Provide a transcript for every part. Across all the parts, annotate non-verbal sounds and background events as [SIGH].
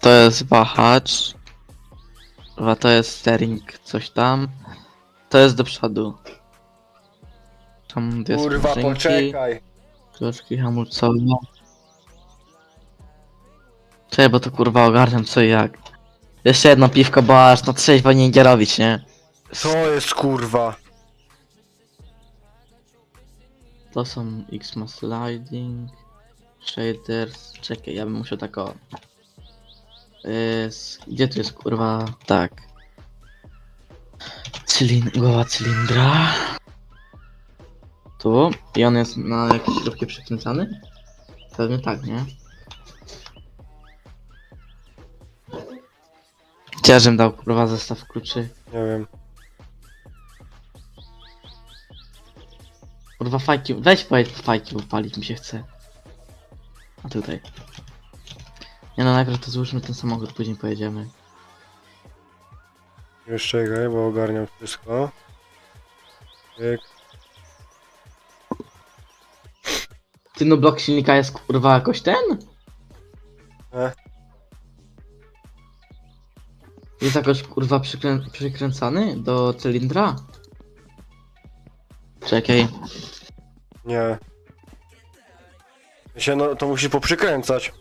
To jest wahacz. Dwa to jest steering, coś tam. To jest do przodu. Tam jest Kurwa, skrzynki, poczekaj. Kloczki hamulcowe. Czekaj, bo to kurwa ogarniam co i jak. Jeszcze jedno piwko, bo aż na trzeźwo nie idzie robić, nie? Co jest kurwa? To są Xma Sliding, Shaders, czekaj, ja bym musiał tak o... Gdzie tu jest kurwa, tak. Cylin, głowa cylindra. Tu, i on jest na jakieś śrubki przykręcany? Pewnie tak, nie? Gdzie żem dał kurwa zestaw kluczy? Nie wiem. Kurwa fajki, weź powiedz fajki, bo palić mi się chce. A tutaj. Nie no, najpierw to złóżmy ten samochód, później pojedziemy. Już czekaj, bo ogarniam wszystko. Tyk. Ty no, blok silnika jest kurwa jakoś ten? E. Jest jakoś kurwa przykrę przykręcany do cylindra? Czekaj. Nie. Się, no to musi poprzykręcać.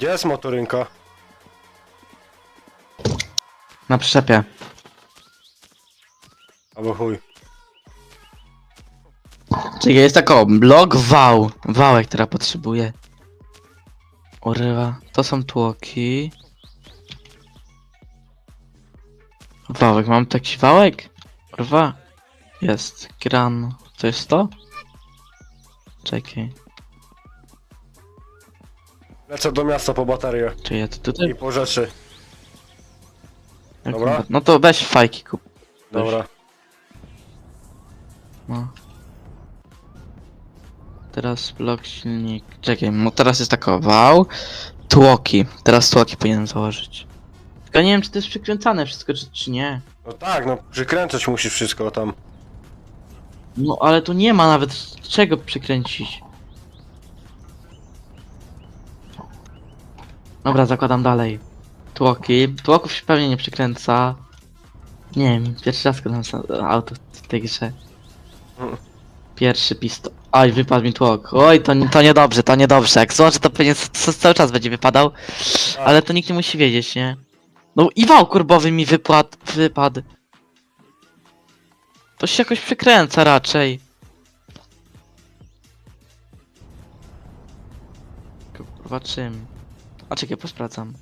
Gdzie jest motorynka? Na przyczepie. Albo chuj. Czekaj, jest tako, blok wał. Wałek, która potrzebuje. Urywa. To są tłoki. Wałek, mam taki wałek? Kurwa. Jest. Gran. To jest to? Czekaj. Lecę do miasta po baterię. Czy ja to tutaj? I po rzeczy. Jak Dobra. No to weź fajki kup. Dobra. No. Teraz blok silnik. Czekaj, no teraz jest tako wał. Tłoki. Teraz tłoki powinienem założyć. Tylko nie wiem czy to jest przykręcane wszystko czy, czy nie. No tak, no przykręcać musisz wszystko tam. No ale tu nie ma nawet czego przykręcić. Dobra, zakładam dalej. Tłoki. Tłoków się pewnie nie przykręca. Nie wiem, pierwszy raz składam auto w tej grze. Pierwszy pistol. Oj, wypadł mi tłok. Oj, to, to niedobrze, to niedobrze. Jak złożę, to pewnie cały czas będzie wypadał. Ale to nikt nie musi wiedzieć, nie? No i wał kurbowy mi wypadł, wypadł. To się jakoś przykręca raczej. Kurwa czym? A czekaj, posprawdzam.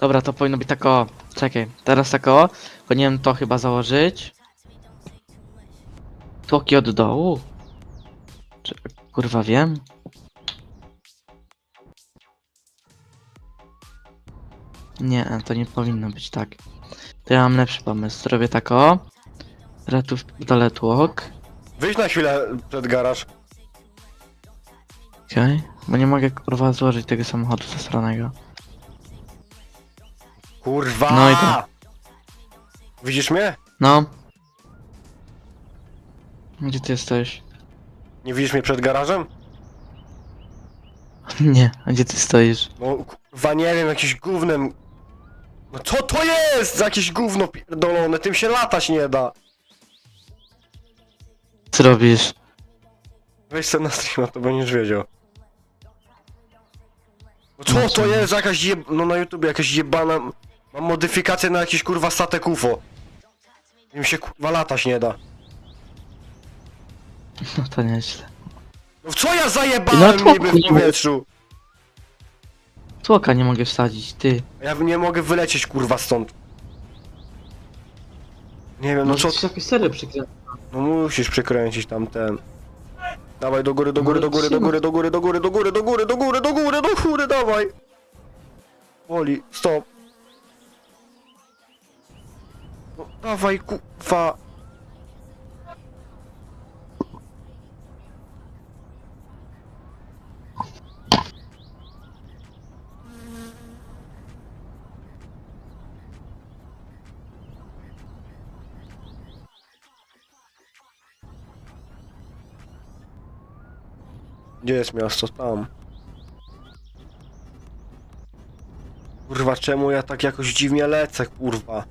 Dobra, to powinno być tak o. Czekaj, teraz tak o. Powinienem to chyba założyć. Tłoki od dołu? Czy, kurwa wiem? Nie, to nie powinno być tak. To ja mam lepszy pomysł. Zrobię tak o. Dole tłok. Wyjdź na chwilę przed garaż. Okej. Bo nie mogę kurwa złożyć tego samochodu zasranego. Kurwa! No i to. Widzisz mnie? No. Gdzie ty jesteś? Nie widzisz mnie przed garażem? [LAUGHS] Nie, a gdzie ty stoisz? No kurwa nie wiem, jakieś gównem. No co to jest? Za jakieś gówno pierdolone, tym się latać nie da. Co robisz? Weź sobie na streama, to będziesz wiedział. No co to jest za jakaś jeb... No na YouTube jakaś jebana... Mam modyfikację na jakiś kurwa statek UFO. Im się kurwa latać nie da. No to nieźle. No w co ja I zajebałem na niby w tłoku. powietrzu? Tłoka nie mogę wsadzić, ty. Ja nie mogę wylecieć kurwa stąd. Nie wiem, no Może co... ci jakoś serio przykręcę. No musisz przekręcić tam ten. Dawaj do góry, do góry, do góry, do góry, do góry, do góry, do góry, do góry, do góry, do góry, do góry, dawaj! Woli, stop. No, dawaj, kurwa. Gdzie jest miasto? Tam. Kurwa, czemu ja tak jakoś dziwnie lecę, kurwa?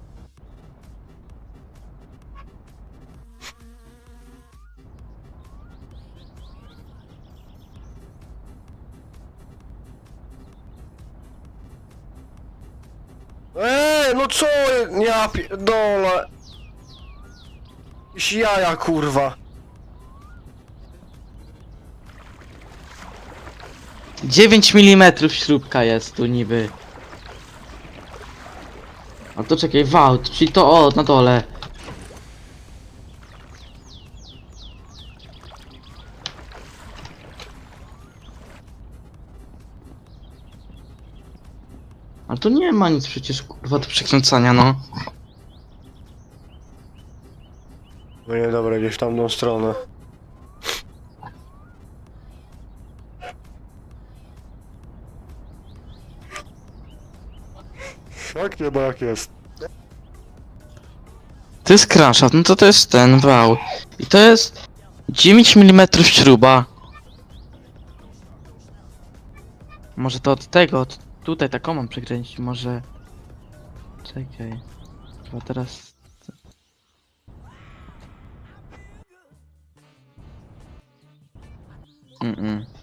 Eee, no co? Ja pierdolę. Jakieś jaja, kurwa. 9 mm śrubka jest tu niby. A to czekaj, wałt, czyli to o, na dole. Ale tu nie ma nic przecież kurwa do przekręcania, no. No nie, dobra, gdzieś tam tą stronę. Tak nie, bo jak jest. To jest crunchshot, no to to jest ten wał. I to jest 9 mm śruba. Może to od tego, od tutaj taką mam przekręcić, może... Czekaj. Chyba teraz... Mm -mm.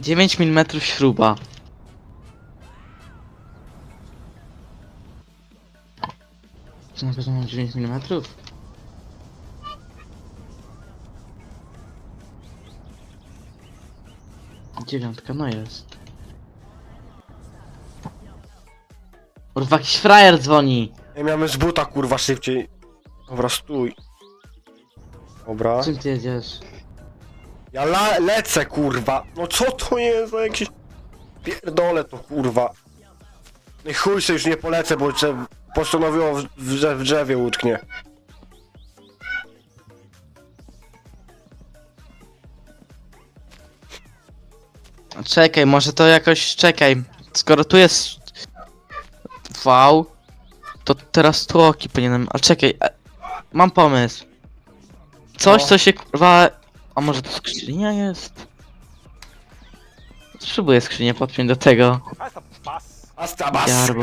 Dziewięć milimetrów śruba. Czy na pewno mam 9 mm? Dziewiątka, no jest. Kurwa, jakiś frajer dzwoni. Nie miałem z buta, kurwa, szybciej. Dobra, stój. Dobra. Czym ty jedziesz? Ja la lecę, kurwa. No co to jest za jakieś... Pierdolę to, kurwa. No i chuj się już nie polecę, bo drze... postanowiło w, w, drze- w drzewie utknie. Czekaj, może to jakoś, czekaj. Skoro tu jest... V, to teraz tłoki powinienem... A czekaj, e, mam pomysł. Coś, No. co się kurwa... A może to skrzynia jest? Spróbuję skrzynię podpiąć do tego. Jarbo.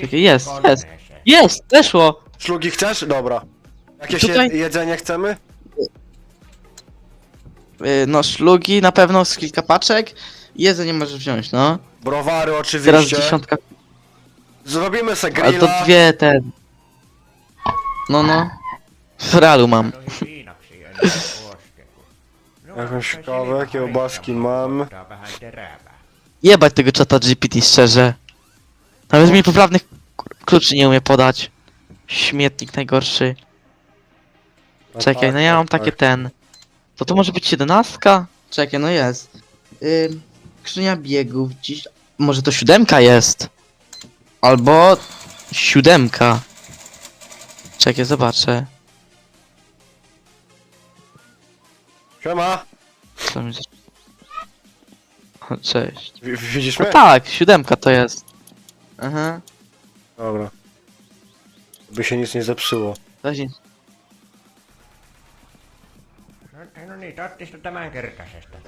Czekaj, jest, jest. Jest! Weszło! Szlugi chcesz? Dobra. Jakieś Tutaj- je jedzenie chcemy? Yy, no szlugi, na pewno z kilka paczek. Jedzenie możesz wziąć, no. Browary Teraz oczywiście. dziesiątka... Zrobimy se Ale to dwie te... No, no. W realu mam. [LAUGHS] [LAUGHS] Jakąś kawę, kiełbaski mam. Jebać tego czata GPT szczerze. Nawet mi poprawnych k- kluczy nie umie podać. Śmietnik najgorszy. No Czekaj, tak, no ja tak, mam takie tak. ten. To to może być jedenastka? Czekaj, no jest. Ym, skrzynia biegów, dziś... Może to siódemka jest? Albo... Siódemka. Czekaj, zobaczę. Siema. Co mi... O, cześć. W widzisz No mnie? tak, siódemka to jest. Aha. Dobra. By się nic nie zepsuło. No niin, ottista tämänkertaisesta.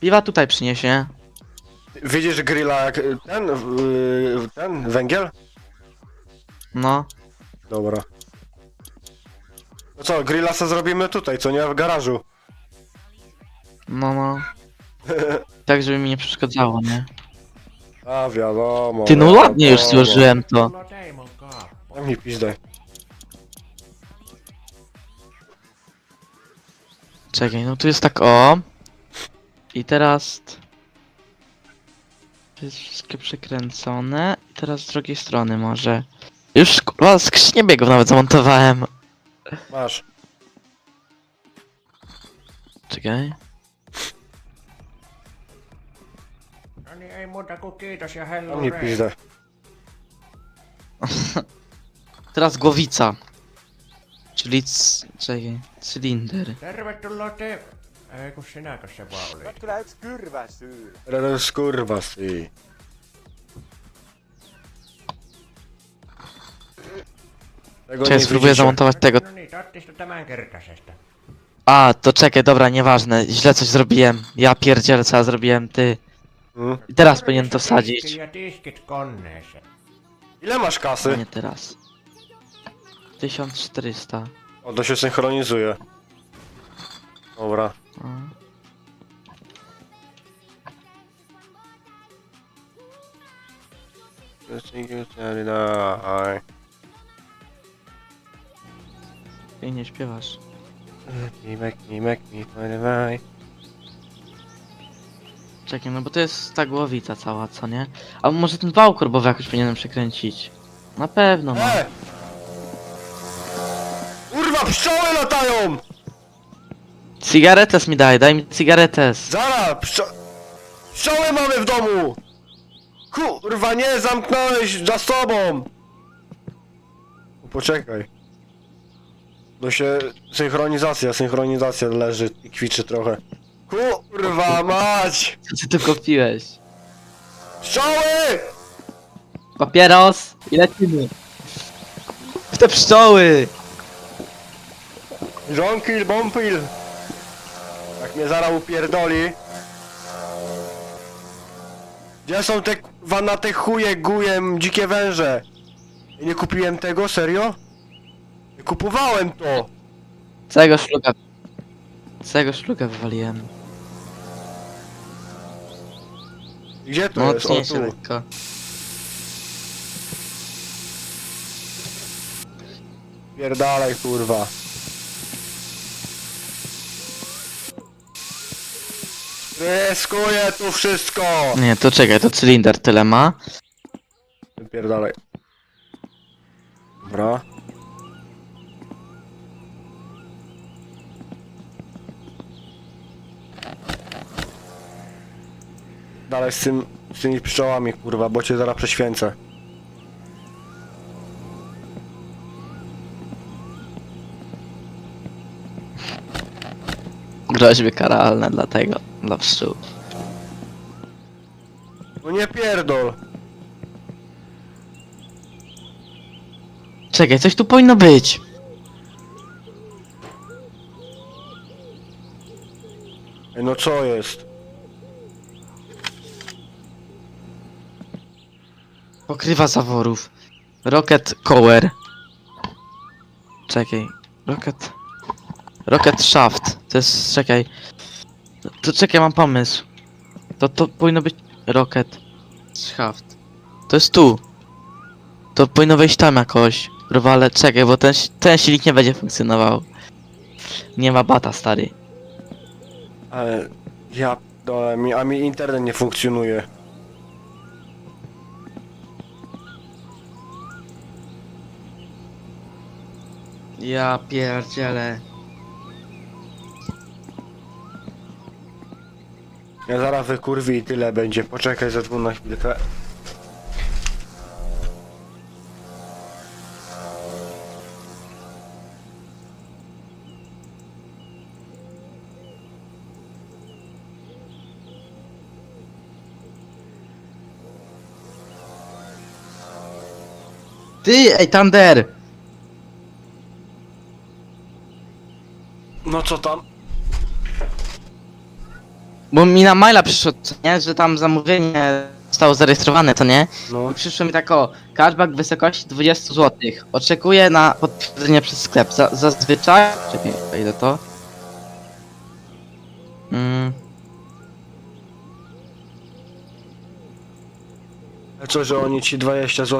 Piwa tutaj przyniesie. Widzisz grilla jak y, ten, y, ten, węgiel? No. Dobra. No co, grilla se zrobimy tutaj, co nie? W garażu. No, no. [LAUGHS] Tak, żeby mi nie przeszkadzało, nie? A wiadomo. Ty no wiadomo. ładnie już złożyłem to. Daj mi pizdę. Czekaj, no tu jest tak o. I teraz... To jest wszystkie przekręcone. I teraz z drugiej strony może. Już kurwa skrzynię biegów nawet zamontowałem. Masz. Czekaj. No niin, ei muuta kuin kiitos ja Daj hello mi Ray. pizdę. [LAUGHS] Teraz głowica. Czyli... c- Czekaj. Cylinder. Tervetuloa te... Ei kun sinäkö se vaan oli? Oot kyllä yks kyrvä syy. Teraz kurwa ty. Tego Czekaj, nie spróbuję widzicie. zamontować tego. No. A, to czekaj, dobra, nieważne. Źle coś zrobiłem. Ja pierdzielę, co ja zrobiłem, ty. Hmm? I teraz powinien to wsadzić. Ile masz A kasy? nie teraz. 1400. O, to się synchronizuje. Dobra. O. Daj. I nie śpiewasz. Kimek, kimek, dawaj. Czekaj, no bo to jest ta głowica cała, co nie? A może ten wał korbowy jakoś powinienem przekręcić? Na pewno, no. E! Kurwa, pszczoły latają! Cigaretes mi daj, daj mi cigaretes. Zara, pszczo... Pszczoły mamy w domu! Kurwa, nie, zamknąłeś za sobą! Poczekaj. No się... Synchronizacja, synchronizacja leży i kwiczy trochę. Kurwa, mać! Co ty tu kupiłeś? Pszczoły! Papieros i lecimy. W te pszczoły! Żonkil, bompil! Jak mnie zara upierdoli. Gdzie są te kurwa na te chuje gujem dzikie węże? Ja nie kupiłem tego, serio? Kupowałem to! Całego szluga. Całego szluga wywaliłem. Gdzie to No jest? O, tu. lekko. Pierdalaj kurwa. Ryskuję tu wszystko! Nie, to czekaj, to cylinder tyle ma. Pierdalaj. Dobra. Dalej z tym, z tymi pszczołami kurwa, bo cię zaraz prześwięcę. Groźby karalne dla tego, dla pszczół. No nie pierdol! Czekaj, coś tu powinno być. Ej, no co jest? Pokrywa zaworów. Rocket Cower. Czekaj. Rocket... Rocket Shaft. To jest... czekaj. To, to czekaj, mam pomysł. To to powinno być... Rocket Shaft. To jest tu. To powinno wejść tam jakoś. Kurwa, ale czekaj, bo ten, ten silnik nie będzie funkcjonował. Nie ma bata, stary. Ale ja... No, mi, a mi internet nie funkcjonuje. Ja pierdzielę. Ja zaraz wykurwi i tyle będzie. Poczekaj za na chwilkę. Ty, ej, Thunder! No co tam? Bo mi na maila przyszło, co nie? Że tam zamówienie zostało zarejestrowane, to nie? No. I przyszło mi tak o, cashback w wysokości 20 zł. Oczekuję na potwierdzenie przez sklep. Za, zazwyczaj... Czekaj, ile to? Mm. Co, że oni ci 20 zł